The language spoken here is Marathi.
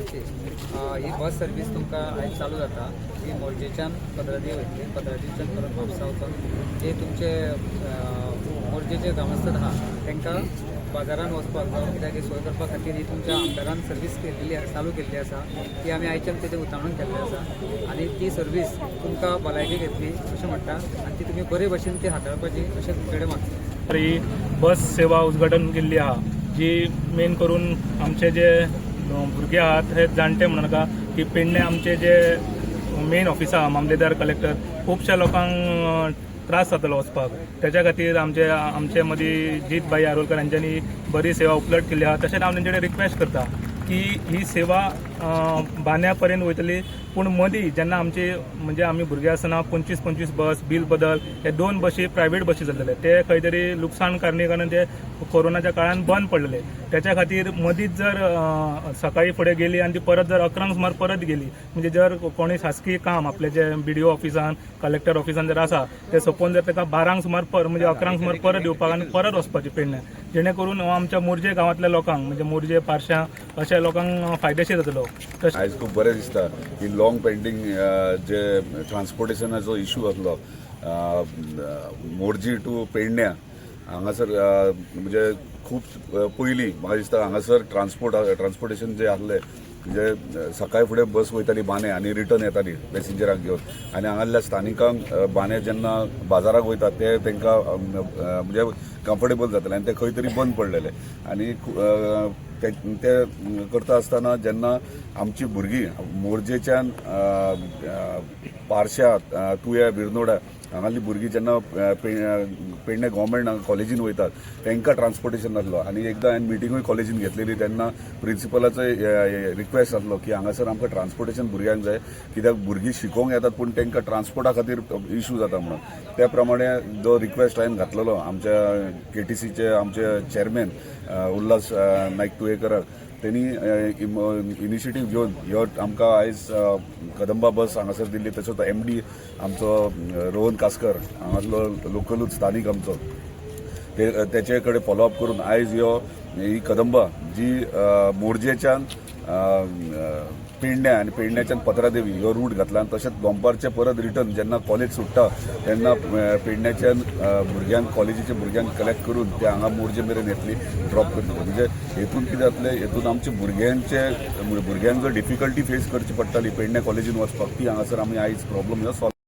ही बस सर्वीस तुमकां आयज चालू जाता. ती मोरजेच्यान पदरादी वयतली पदरादीच्यान परत म्हापसा वचून जे तुमचे मोर्जेचे मोरजेचे आहा तांकां बाजारान वचपाक जावं. कित्याक ही सोय करपा खातीर ही तुमच्या आमदारान सर्वीस केल्ली चालू केल्ली आसा. ती आमी आयच्यान तेजें उक्तावण केल्लें आसा. आनी ती सर्वीस तुमकां भलायकी घेतली अशें म्हणटा. आनी ती तुमी बरे भशेन ती हाताळपाची अशें तुमचे कडेन मागता. ही बस सेवा उद्घाटन केल्ली आहा जी मेन करून आमचे जे भुरगे आहात हे जाणटे म्हणू नाका की पेडणे आमचे जे मेन ऑफिस आहा मामलेदार कलेक्टर खुबश्या लोकांक त्रास जातालो वचपाक. त्याच्या खातीर आमचे आमचे मदीं जीत भाई आरोलकर यांच्यांनी बरी सेवा उपलब्ध केल्ली आहा. तशेंच हांव तेंचे कडेन रिक्वेस्ट करता. की ही सेवा अ, बांद्या पर्यंत वयतली पूण मदीं जेन्ना आमची म्हणजे आमी भुरगे आसतना पंचवीस पंचवीस बस बील बदल हे दोन बशी प्रायव्हेट बशी चलतले ते खंय तरी लुकसाण कारणी कारण ते कोरोनाच्या काळान बंद पडलेले. त्याच्या खातीर मदींच जर सकाळी फुडें गेली आनी ती परत जर अकरांक सुमार परत गेली म्हणजे जर कोणी शासकीय काम आपले जे बी डी ओ ऑफिसान कलेक्टर ऑफिसान जर आसा ते सोपोवन जर ताका बारांक सुमार पर म्हणजे अकरांक सुमार परत येवपाक आनी परत वचपाची पेडणे जेणे करून हो आमच्या मोरजे गांवांतल्या लोकांक म्हणजे मोरजे पारशा अशा लोकांक फायदेशीर जातलो आयज खूब बरें दिसता की लाँग पेंडींग जे ट्रान्सपोर्टेशनाचो इशू आसलो मोरजी टू पेडण्या हांगासर म्हणजे खूब पयलीं म्हाका दिसता हांगासर ट्रान्सपोर्ट ट्रान्सपोर्टेशन जे आसलें म्हणजे सकाळी फुडें बस वयताली बांदे आनी रिटर्न येताली पॅसेंजरांक घेवन आनी हांगाल्या स्थानिकांक बाने बांदे जेन्ना बाजाराक वयतात ते तांकां म्हणजे कम्फर्टेबल जातले आनी ते खंय तरी बंद पडलेले. आनी ते ते करता आसतना जेन्ना आमची भुरगीं मोरजेच्यान अ, पारशा तुया बिरनोडा हांगाली भुरगीं जेन्ना पे- पेडणे गव्हर्मेंट कॉलेजीन वयतात तांकां ट्रान्सपोर्टेशन नासलो आनी एकदां हांवें मिटिंगूय कॉलेजीन घेतलेली तेन्ना प्रिंसिपलाचो रिक्वेस्ट आसलो की हांगासर आमकां ट्रान्सपोर्टेशन भुरग्यांक जाय कित्याक भुरगीं शिकोवंक येतात पूण तांकां ट्रान्सपोर्टा खातीर इशू जाता म्हणून. त्या प्रमाणे जो रिक्वेस्ट हांवें घातलेलो आमच्या के टी सीचे आमचे चेअरमॅन उल्हास नायक तुयेकराक त्यांनी इनिशिएटीव घेवन ह्यो आमकां आयज कदंबा बस हांगासर दिल्ली तसोच एम डी आमचो रोहन कासकर हांगासलो लोकलूच स्थानीक आमचो. ते त्याचे कडेन फॉलोअप करून आयज ह्यो ही कदंबा जी अ, मोरजेच्यान पेडण्या आनी पेडण्याच्यान पत्रादेवी ह्यो रूट घातला आनी तशेंच दोंपारचे परत रिटर्न जेन्ना कॉलेज सुट्टा तेन्ना पेडण्याच्यान भुरग्यांक कॉलेजीच्या भुरग्यांक कलेक्ट करून ते हांगा मोरजे मेरेन येतली ड्रॉप करतली म्हणजे हेतून कितें जातलें हेतून आमच्या भुरग्यांचे भुरग्यांक जर डिफिकल्टी फेस करची पडटाली पेडण्या कॉलेजीन वचपाक ती हांगासर आमी आयज प्रॉब्लम ह्यो सॉल्व